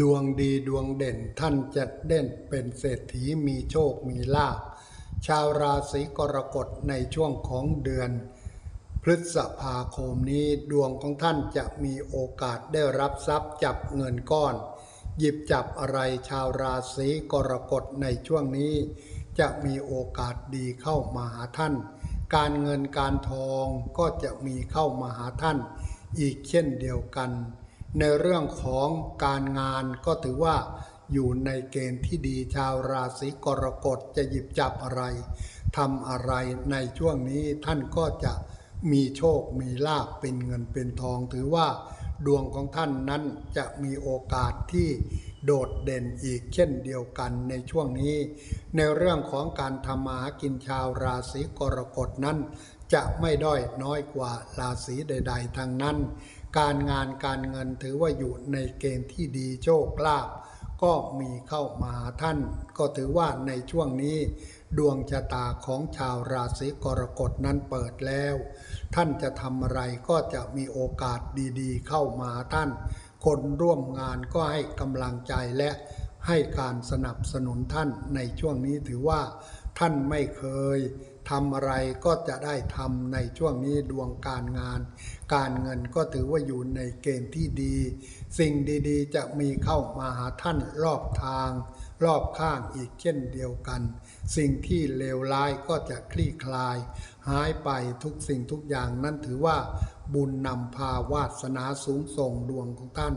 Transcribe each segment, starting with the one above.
ดวงดีดวงเด่นท่านจะเด่นเป็นเศรษฐีมีโชคมีลาภชาวราศีกรกฎในช่วงของเดือน พฤษภาคมนี้ดวงของท่านจะมีโอกาสได้รับทรัพย์จับเงินก้อน หยิบจับอะไรชาวราศีกรกฎในช่วงนี้ จะมีโอกาสดีเข้ามาหาท่าน การเงินการทองก็จะมีเข้ามาหาท่าน อีกเช่นเดียวกัน ในเรื่องของการงานก็ถือว่าอยู่ในเกณฑ์ที่ดีชาวราศีกรกฎจะหยิบจับอะไรทำอะไรในช่วงนี้ท่านก็จะมีโชคมีลาภเป็นเงินเป็นทองถือว่าดวงของท่านนั้นจะมีโอกาสที่โดดเด่นอีกเช่นเดียวกันในช่วงนี้ ในเรื่องของการทำมาหากินชาวราศีกรกฎนั้น จะไม่ด้อยน้อยกว่าราศีใด ๆทางนั้น การงานการเงินถือว่าอยู่ในเกณฑ์ที่ดีโชคลาภก็มีเข้ามาท่าน ก็ถือว่าในช่วงนี้ ดวงชะตาของชาวราศีกรกฎนั้นเปิดแล้ว ท่านจะทำอะไรก็จะมีโอกาสดีๆ เข้ามาท่าน คนร่วมงานก็ให้กำลังใจและให้การสนับสนุนท่านในช่วงนี้ถือว่าท่านไม่เคย ทำอะไรก็จะได้ทำในช่วงนี้ดวงการงาน การเงินก็ถือว่าอยู่ในเกณฑ์ที่ดี สิ่งดีๆ จะมีเข้ามาหาท่านรอบทาง รอบข้างอีกเช่นเดียวกัน สิ่งที่เลวร้ายก็จะคลี่คลาย หายไปทุกสิ่งทุกอย่างนั้นถือว่าบุญนำพาวาสนาสูงส่งดวงของท่าน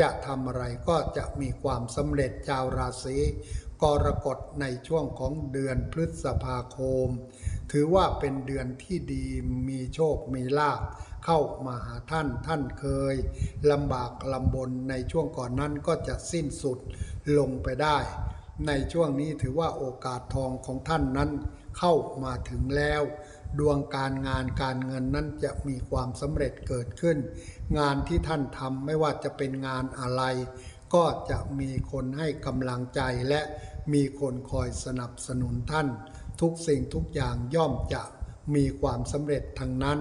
จะทำอะไรก็จะมีความสำเร็จชาวราศี กรกฎในช่วงของเดือนพฤษภาคม ถือว่าเป็นเดือนที่ดีมีโชคมีลาภเข้ามาหาท่านท่านเคยลำบากลำบนในช่วงก่อนนั้นก็จะสิ้นสุดลงไปได้ ในช่วงนี้ถือว่าโอกาสทองของท่านนั้นเข้ามาถึงแล้ว ดวงการงานการเงินนั้นจะมีความสำเร็จเกิดขึ้น งานที่ท่านทำไม่ว่าจะเป็นงานอะไร ก็จะมีคนให้กำลังใจและ มีคนคอยสนับสนุนท่าน ทุกสิ่งทุกอย่างย่อมจะมีความสำเร็จทั้งนั้น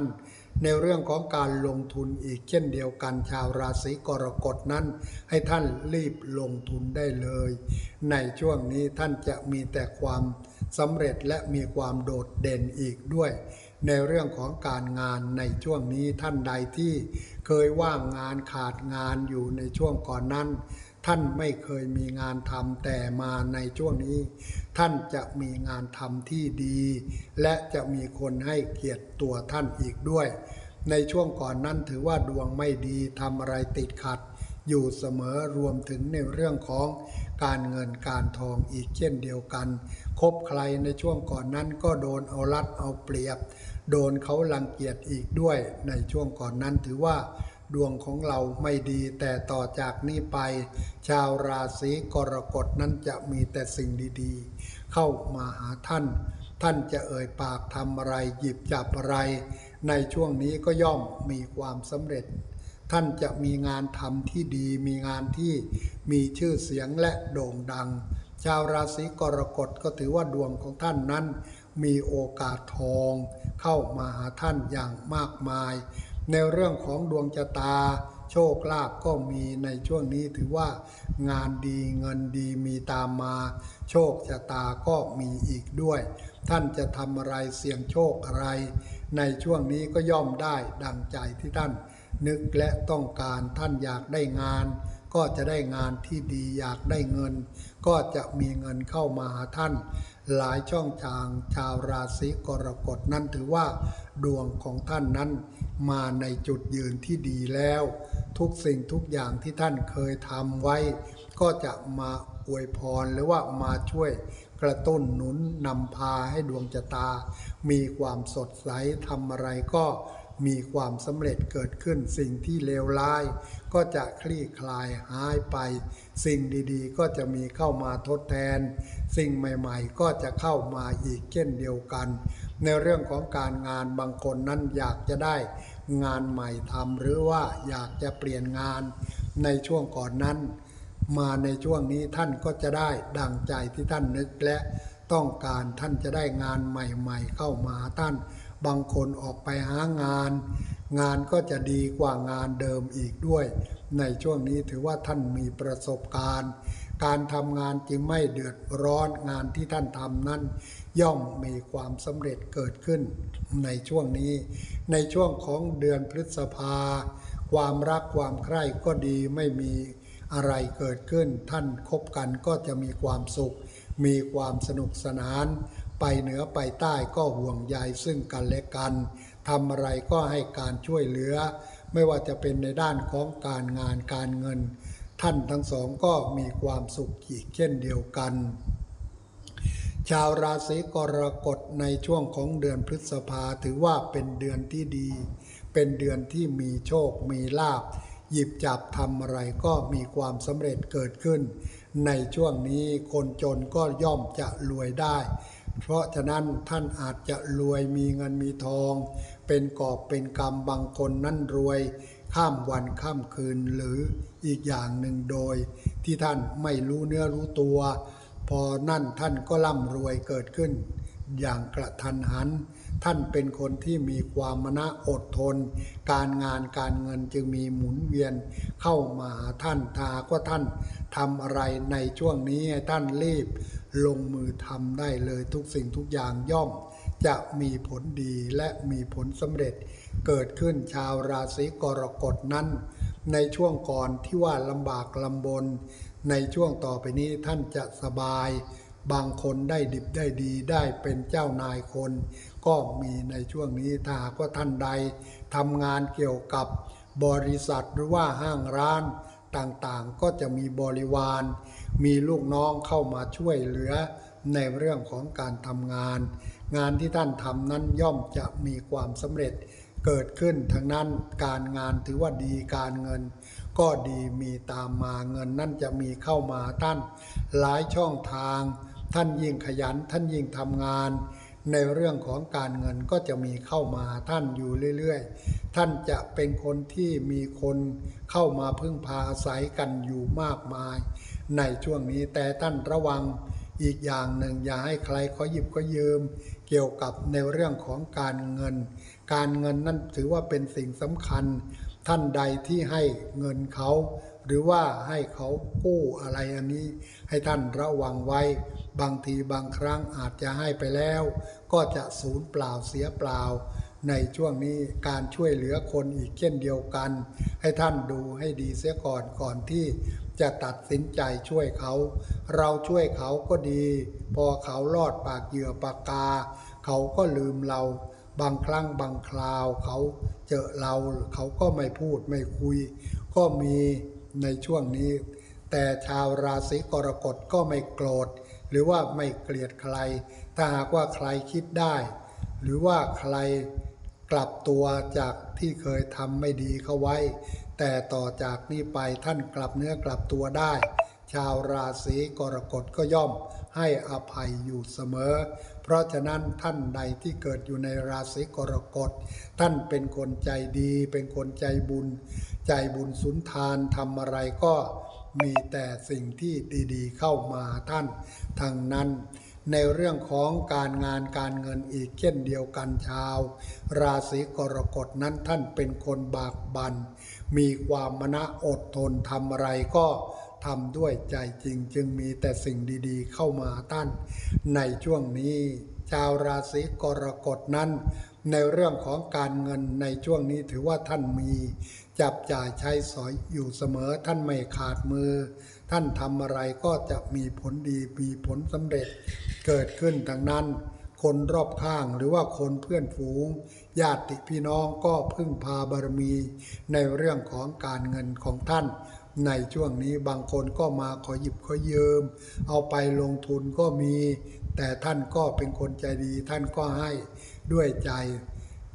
ในเรื่องของการลงทุนอีกเช่นเดียวกันชาวราศีกรกฎนั้น ให้ท่านรีบลงทุนได้เลย ในช่วงนี้ท่านจะมีแต่ความสำเร็จและมีความโดดเด่นอีกด้วย ในเรื่องของการงานในช่วงนี้ท่านใดที่เคยว่างงานขาดงานอยู่ในช่วงก่อนนั้น ท่านไม่เคยมีงานทำแต่มาในช่วงนี้ ท่านจะมีงานทำที่ดี และจะมีคนให้เกียรติตัวท่านอีกด้วย ในช่วงก่อนนั้นถือว่าดวงไม่ดีทำอะไรติดขัด อยู่เสมอรวมถึงในเรื่องของการเงินการทองอีกเช่นเดียวกัน คบใครในช่วงก่อนนั้นก็โดนเอารัดเอาเปรียบ โดนเขาลังเกียจอีกด้วย ในช่วงก่อนนั้นถือว่า ดวงของเราไม่ดี แต่ต่อจากนี้ไป ชาวราศีกรกฎนั้นจะมีแต่สิ่งดีๆ เข้ามาหาท่าน ท่านจะเอ่ยปากทำอะไรหยิบจับอะไร ในช่วงนี้ก็ย่อมมีความสำเร็จ ท่านจะมีงานทำที่ดี มีงานที่มีชื่อเสียงและโด่งดัง ชาวราศีกรกฎก็ถือว่าดวงของท่านนั้น มีโอกาสทอง เข้ามาหาท่านอย่างมากมาย ในเรื่องของดวงชะตา โชคลาภก็มีในช่วงนี้ถือว่างานดีเงินดีมีตามมา โชคชะตาก็มีอีกด้วย ท่านจะทำอะไรเสี่ยงโชคอะไร ในช่วงนี้ก็ย่อมได้ดังใจที่ท่าน นึกและต้องการท่านอยากได้งาน ก็จะได้งานที่ดีอยากได้เงิน ก็จะมีเงินเข้ามาหาท่าน หลายช่องทางชาวราศีกรกฎนั้นถือว่า ดวงของท่านนั้นมาในจุดยืนที่ดีแล้ว ทุกสิ่งทุกอย่างที่ท่านเคยทำไว้ ก็จะมาอวยพรหรือว่ามาช่วยกระตุ้นหนุนนำพาให้ดวงชะตา มีความสดใสทำอะไรก็ มีความสำเร็จเกิดขึ้นสิ่งที่เลวร้าย ก็จะคลี่คลายหายไป สิ่งดีๆ ก็จะมีเข้ามาทดแทน สิ่งใหม่ๆ ก็จะเข้ามาอีกเช่นเดียวกัน ในเรื่องของการงานบางคนนั้นอยากจะได้งานใหม่ทำหรือว่าอยากจะเปลี่ยนงานในช่วงก่อนนั้น มาในช่วงนี้ท่านก็จะได้ดังใจที่ท่านนึกและต้องการท่านจะได้งานใหม่ ๆ เข้ามาท่าน บางคนออกไปหางาน งานก็จะดีกว่างานเดิมอีกด้วย ในช่วงนี้ถือว่าท่านมีประสบการณ์ การทำงานจึงไม่เดือดร้อนงานที่ท่านทำนั้น ย่อมมีความสำเร็จเกิดขึ้น ในช่วงนี้ ในช่วงของเดือนพฤษภา ความรักความใคร่ก็ดีไม่มีอะไรเกิดขึ้น ท่านคบกันก็จะมีความสุข มีความสนุกสนาน ไปเหนือไปใต้ก็ห่วงใยซึ่งกันและกันทำอะไรก็ให้การช่วยเหลือ ไม่ว่าจะเป็นในด้านของการงานการเงิน ท่านทั้งสองก็มีความสุขอีกเช่นเดียวกัน ชาวราศีกรกฎในช่วงของเดือนพฤษภาถือว่าเป็นเดือนที่ดี เป็นเดือนที่มีโชคมีลาภหยิบจับทำอะไรก็มีความสำเร็จเกิดขึ้น ในช่วงนี้คนจนก็ย่อมจะรวยได้ เพราะฉะนั้นท่านอาจจะรวยมีเงินมีทอง เป็นกอบเป็นกำบางคนนั่นรวย ข้ามวันข้ามคืนหรืออีกอย่างหนึ่งโดย ที่ท่านไม่รู้เนื้อรู้ตัว พอนั่นท่านก็ร่ำรวยเกิดขึ้น อย่างกระทันหัน ท่านเป็นคนที่มีความมณะอดทน การงานการเงินจึงมีหมุนเวียนเข้ามาหาท่านถ้ากว่าท่านทำอะไรในช่วงนี้ท่านรีบ ลงมือทำได้เลยทุกสิ่งทุกอย่างย่อม จะมีผลดีและมีผลสำเร็จ เกิดขึ้นชาวราศีกรกฎนั้น ในช่วงก่อนที่ว่าลำบากลำบน ในช่วงต่อไปนี้ท่านจะสบาย บางคนได้ดิบได้ดีได้เป็นเจ้านายคน ก็มีในช่วงนี้ถ้ากว่าท่านใดทำงานเกี่ยวกับบริษัทหรือว่าห้างร้าน ต่างๆ ก็จะมีบริวาร มีลูกน้องเข้ามาช่วยเหลือในเรื่องของการทำงาน งานที่ท่านทำนั้นย่อมจะมีความสำเร็จเกิดขึ้นทั้งนั้นการงานถือว่าดีการเงิน ก็ดีมีตามมาเงินนั่นจะมีเข้ามาท่าน หลายช่องทาง ท่านยิ่งขยันท่านยิ่งทำงาน ในเรื่องของการเงินก็จะมีเข้ามาท่านอยู่เรื่อยๆ ท่านจะเป็นคนที่มีคนเข้ามาพึ่งพาอาศัยกันอยู่มากมาย ในช่วงนี้แต่ท่านระวังอีกอย่างหนึ่งอย่าให้ใครขาหยิบก็ยืม เกี่ยวกับในเรื่องของการเงิน การเงินนั่นถือว่าเป็นสิ่งสำคัญ ท่านใดที่ให้เงินเขา หรือว่าให้เขากู้อะไรอันนี้ ให้ท่านระวังไว้ บางทีบางครั้งอาจจะให้ไปแล้ว ก็จะสูญเปล่าเสียเปล่า ในช่วงนี้การช่วยเหลือคนอีกเช่นเดียวกัน ให้ท่านดูให้ดีเสียก่อนก่อนที่จะตัดสินใจช่วยเขา เราช่วยเขาก็ดี พอเขาลอดปากเหยื่อปากกา เขาก็ลืมเรา บางครั้งบางคราวเขาเจอเราเขาก็ไม่พูดไม่คุย ก็มีในช่วงนี้ แต่ชาวราศีกรกฎก็ไม่โกรธ หรือว่าไม่เกลียดใคร ถ้าหากว่าใครคิดได้ หรือว่าใครกลับตัวจากที่เคยทำไม่ดีเข้าไว้ แต่ต่อจากนี้ไปท่านกลับเนื้อกลับตัวได้ ชาวราศีกรกฎก็ย่อม ให้อภัยอยู่เสมอ เพราะฉะนั้นท่านใดที่เกิดอยู่ในราศีกรกฎท่านเป็นคนใจดี เป็นคนใจบุญ ใจบุญสุนทานทำอะไรก็มีแต่สิ่งที่ดีๆเข้ามาท่านทางนั้น ในเรื่องของการงานการเงินอีกเช่นเดียวกันชาว ราศีกรกฎนั้นท่านเป็นคนบากบันมีความมณะอดทนทำอะไรก็ ทำด้วยใจจริงจึงมีแต่สิ่งดีๆ เข้ามาท่าน ในช่วงนี้ ชาวราศีกรกฎนั้น ในเรื่องของการเงินในช่วงนี้ถือว่าท่านมี จับจ่ายใช้สอยอยู่เสมอท่านไม่ขาดมือ ท่านทำอะไรก็จะมีผลดีมีผลสำเร็จ เกิดขึ้นดังนั้น คนรอบข้างหรือว่าคนเพื่อนฝูง ญาติพี่น้องก็พึ่งพาบารมี ในเรื่องของการเงินของท่าน ในช่วงนี้บางคนก็มาขอหยิบขอยืม เอาไปลงทุนก็มี แต่ท่านก็เป็นคนใจดี ท่านก็ให้ด้วยใจ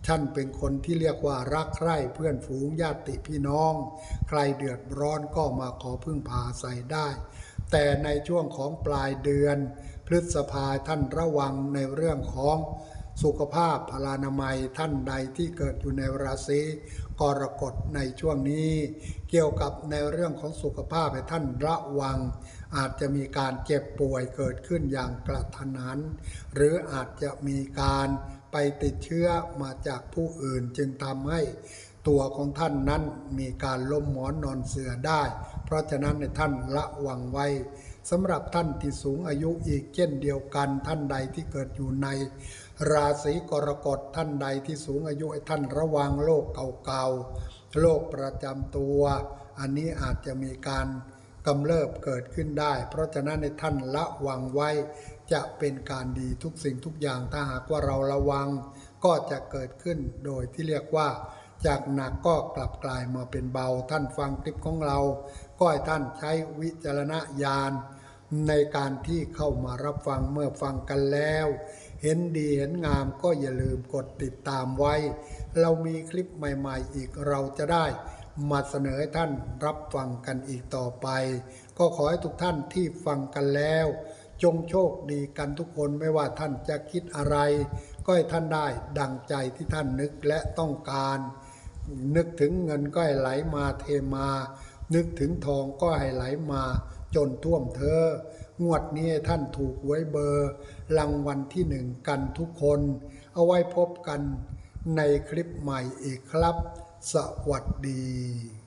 ท่านเป็นคนที่เรียกว่ารักใคร่เพื่อนฝูงญาติพี่น้อง ใครเดือดร้อนก็มาขอพึ่งพาใส่ได้ แต่ในช่วงของปลายเดือน พฤษภาท่านระวังในเรื่องของ สุขภาพพลานามัยท่านใดที่เกิดอยู่ในราศีกรกฎในช่วงนี้ เกี่ยวกับในเรื่องของสุขภาพให้ท่านระวัง อาจจะมีการเจ็บป่วยเกิดขึ้นอย่างกระทันหัน หรืออาจจะมีการไปติดเชื้อมาจากผู้อื่นจึงทำให้ตัวของท่านนั้นมีการล้มหมอนนอนเสือได้ เพราะฉะนั้นในท่านระวังไว้สำหรับท่านที่สูงอายุอีกเช่นเดียวกันท่านใดที่เกิดอยู่ใน ราศีกรกฎท่านใดที่สูงอายุท่านระวังโรคเก่าๆโรคประจำตัว อันนี้อาจจะมีการกำเริบเกิดขึ้นได้ เพราะฉะนั้นในท่านระวังไว้จะเป็นการดีทุกสิ่งทุกอย่างถ้าหากว่าเราระวัง ก็จะเกิดขึ้นโดยที่เรียกว่า จากหนักก็กลับกลายมาเป็นเบา ท่านฟังคลิปของเรา ก็ให้ท่านใช้วิจารณญาณในการที่เข้ามารับฟังเมื่อฟังกันแล้ว เห็นดีเห็นงามก็อย่าลืมกดติดตามไว้ เรามีคลิปใหม่ๆอีกเราจะได้ มาเสนอให้ท่านรับฟังกันอีกต่อไป ก็ขอให้ทุกท่านที่ฟังกันแล้ว จงโชคดีกันทุกคนไม่ว่าท่านจะคิดอะไร ก็ให้ท่านได้ดังใจที่ท่านนึกและต้องการ นึกถึงเงินก็ให้ไหลมาเทมา นึกถึงทองก็ให้ไหลมา จนท่วมเธอ งวดนี้ท่านถูกไว้เบอร์รางวัลที่หนึ่งกันทุกคน เอาไว้พบกันในคลิปใหม่อีกครับ สวัสดี